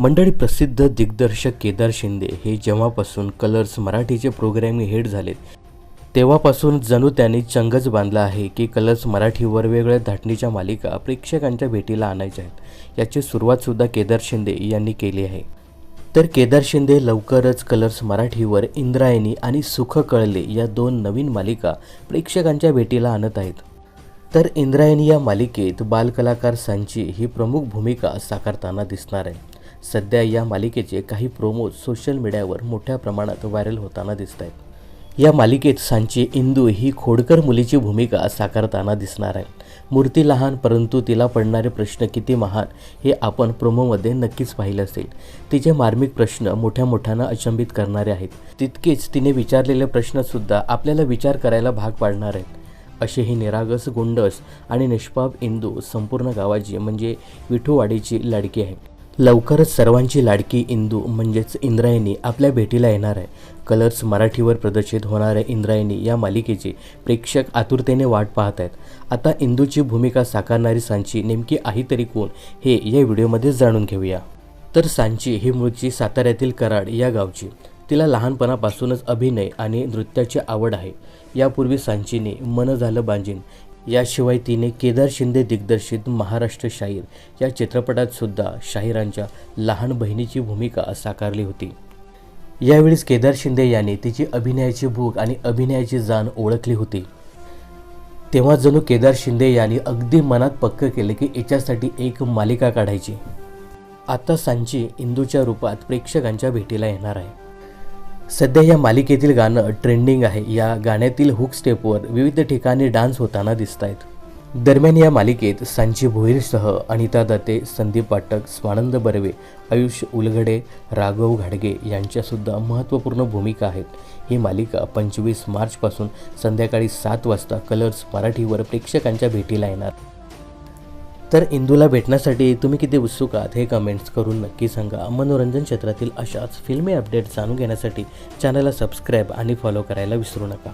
मंडळी प्रसिद्ध दिग्दर्शक केदार शिंदे हे जेव्हापासून कलर्स मराठीचे प्रोग्रॅमिंग हेड झालेत तेव्हापासून जणू त्यांनी चंगच बांधला आहे की कलर्स मराठीवर वेगवेगळ्या धाटणीच्या मालिका प्रेक्षकांच्या भेटीला आणायच्या आहेत. याची सुरुवातसुद्धा केदार शिंदे यांनी केली आहे. तर केदार शिंदे लवकरच कलर्स मराठीवर इंद्रायणी आणि सुख कळले या दोन नवीन मालिका प्रेक्षकांच्या भेटीला आणत आहेत. तर इंद्रायणी या मालिकेत बालकलाकार सांची ही प्रमुख भूमिका साकारताना दिसणार आहे. सध्या या मालिकेचे काही प्रोमो सोशल मीडियावर मोठ्या प्रमाणात व्हायरल होताना दिसत आहेत या मालिकेत सांची इंदू ही खोडकर मुलीची भूमिका साकारताना दिसणार आहे. मूर्ती लहान परंतु तिला पडणारे प्रश्न किती महान हे आपण प्रोमोमध्ये नक्कीच पाहिलं असेल. तिचे मार्मिक प्रश्न मोठ्या मोठ्यानं अचंबित करणारे आहेत. तितकेच तिने विचारलेले प्रश्नसुद्धा आपल्याला विचार करायला भाग पाडणार आहेत. असे ही निरागस गुंडस आणि निष्पाप इंदू संपूर्ण गावाची म्हणजे विठूवाडीची लाडकी आहे लवकरच सर्वांची लाडकी इंदू म्हणजेच इंद्रायणी आपल्या भेटीला येणार आहे. कलर्स मराठीवर प्रदर्शित होणाऱ्या इंद्रायणी या मालिकेची प्रेक्षक आतुरतेने वाट पाहत आहेत आता इंदूची भूमिका साकारणारी सांची नेमकी आहे तरी कोण हे या व्हिडिओमध्ये जाणून घेऊया. तर सांची ही मूळची साताऱ्यातील कराड या गावची. तिला लहानपणापासूनच अभिनय आणि नृत्याची आवड आहे. यापूर्वी सांचीने मन झालं बांजीन. याशिवाय तिने केदार शिंदे दिग्दर्शित महाराष्ट्र शाहीर या चित्रपटात सुद्धा शाहिरांच्या लहान बहिणीची भूमिका साकारली होती. यावेळीच केदार शिंदे यांनी तिची अभिनयाची भूक आणि अभिनयाची जाण ओळखली होती. तेव्हा जणू केदार शिंदे यांनी अगदी मनात पक्क केले की याच्यासाठी एक मालिका काढायची. आता सांची इंदूच्या रूपात प्रेक्षकांच्या भेटीला येणार आहे. सध्या या मालिकेतील गाणं ट्रेंडिंग आहे. या गाण्यातील हुक स्टेपवर विविध ठिकाणी डान्स होताना दिसत आहेत दरम्यान या मालिकेत सांची भोईरसह अनिता दत्ते संदीप पाठक स्वानंद बर्वे आयुष उलगडे राघव घाडगे यांच्यासुद्धा महत्त्वपूर्ण भूमिका आहेत. ही मालिका पंचवीस मार्चपासून संध्याकाळी सात वाजता कलर्स मराठीवर प्रेक्षकांच्या भेटीला येणार. तर इंदूला भेटण्यासाठी तुम्ही किती उत्सुक आहात हे कमेंट्स करून नक्की सांगा. मनोरंजन क्षेत्रातील अशाच फिल्मी अपडेट जाणून घेण्यासाठी चॅनलला सबस्क्राईब आणि फॉलो करायला विसरू नका.